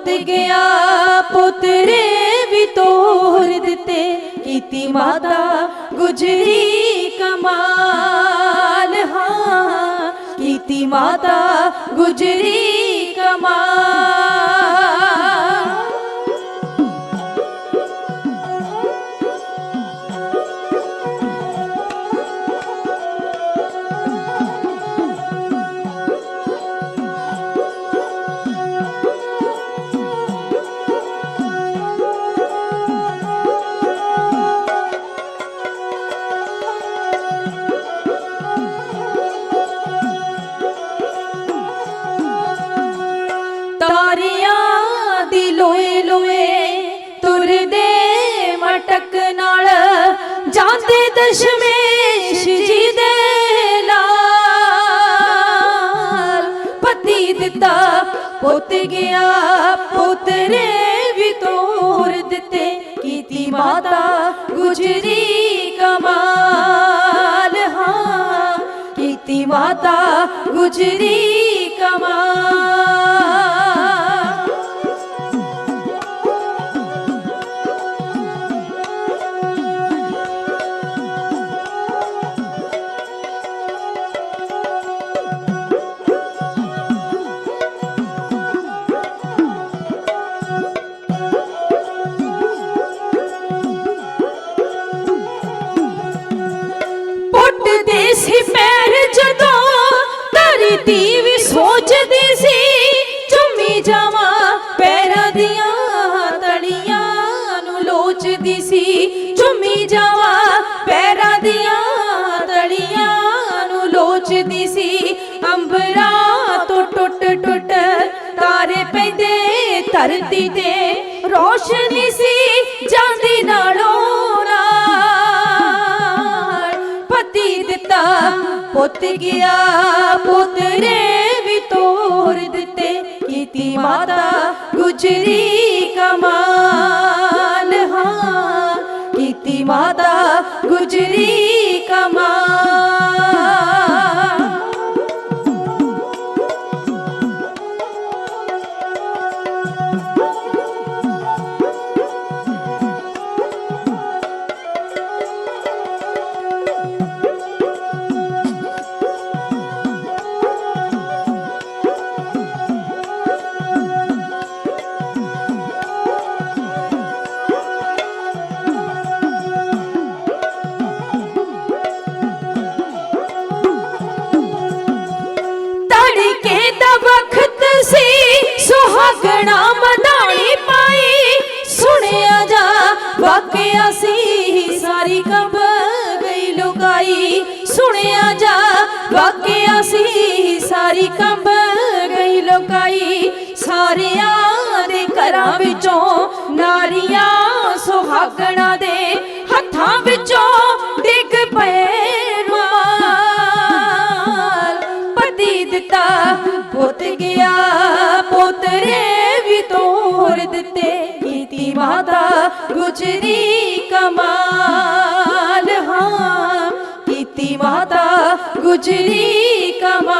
ਪੁੱਤ ਗਿਆ ਪੁੱਤਰੇ ਵੀ ਤੋਰ ਦਿੱਤੇ। ਕੀਤੀ ਮਾਤਾ ਗੁਜਰੀ ਕਮਾਲ, ਹਾਂ। ਕੀਤੀ ਮਾਤਾ ਗੁਜਰੀ ਕਮਾਲ। ਜਾਂਦੇ ਦਸ਼ਮੇਸ਼ ਜੀ ਦੇ ਲਾਲ ਪਤੀ ਦਿੱਤਾ ਪੁੱਤ ਗਿਆ ਪੁੱਤਰੇ ਵੀ ਤੋਰ ਦਿੱਤੇ ਕੀਤੀ ਮਾਤਾ ਗੁਜਰੀ ਕਮਾਲ ਹਾਂ ਕੀਤੀ ਮਾਤਾ ਗੁਜਰੀ ਸੀ ਪੈਰ ਜਦੋਂ ਧਰਤੀ ਵੀ ਸੋਚਦੀ ਸੀ, ਚੁੰਮੀ ਜਾਵਾਂ ਪੈਰਾਂ ਦੀਆਂ ਤਲੀਆਂ ਨੂੰ ਲੋਚਦੀ ਸੀ। ਚੁੰਮੀ ਜਾਵਾਂ ਪੈਰਾਂ ਦੀਆਂ ਤਲੀਆਂ ਨੂੰ ਲੋਚਦੀ ਸੀ। ਅੰਬਰਾਂ ਤੋਂ ਟੁੱਟ ਟੁੱਟ ਤਾਰੇ ਪੈਂਦੇ, ਧਰਤੀ ਤੇ ਰੋਸ਼ਨੀ ਸੀ, ਜਾਂਦੀ ਨਾ ਪੁੱਤ ਗਿਆ, ਪੁੱਤਰੇ ਵੀ ਤੋਰ ਦਿੱਤੇ। ਕੀਤੀ ਮਾਤਾ ਗੁਜਰੀ ਕਮਾਲ ਹਾਂ। ਕੀਤੀ ਮਾਤਾ ਗੁਜਰੀ ਕਮਾਲ ਸਾਰੀ ਕੰਬ ਗਈ ਲੁਕਾਈ, ਸਾਰਿਆਂ ਦੇ ਘਰਾਂ ਵਿੱਚੋਂ ਨਾਰੀਆਂ ਸੁਹਾਗਣਾ ਦੇ ਹੱਥਾਂ ਵਿੱਚੋਂ ਡਿੱਗ ਪਏ ਰੁਮਾਲ। ਪਤੀ ਦਿੱਤਾ, ਪੁੱਤ ਗਿਆ, ਪੁੱਤਰੇ ਵੀ ਤੋਰ ਦਿੱਤੇ ਕੀਤੀ ਮਾਤਾ ਗੁਜਰੀ ਕਮਾਲ। ਹਾਂ ਕੀਤੀ ਮਾਤਾ ਗੁਜਰੀ ਕਮਾਲ।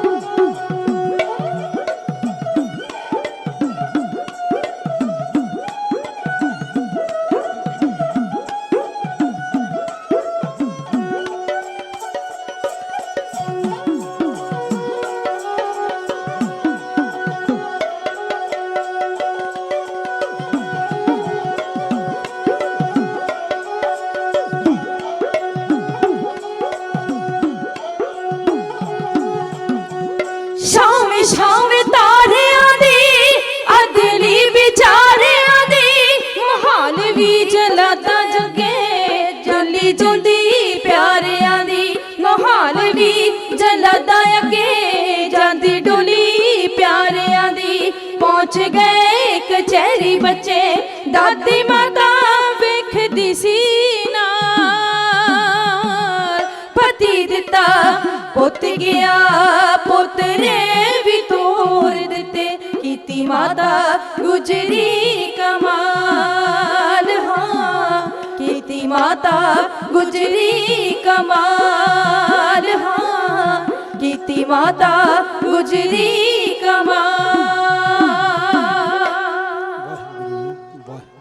ਦਾਦੀ ਮਾਤਾ ਵੇਖਦੀ ਸੀ ਨਾ ਪਤੀ ਦਿੱਤਾ, ਪੁੱਤ ਗਿਆ, ਪੁੱਤਰੇ ਵੀ ਤੋਰ ਦਿੱਤੇ। ਕੀਤੀ ਮਾਤਾ ਗੁਜਰੀ ਕਮਾਲ। ਹਾਂ, ਕੀਤੀ ਮਾਤਾ ਗੁਜਰੀ ਕਮਾਲ। ਹਾਂ, ਕੀਤੀ ਮਾਤਾ ਗੁਜਰੀ ਕਮਾਲ।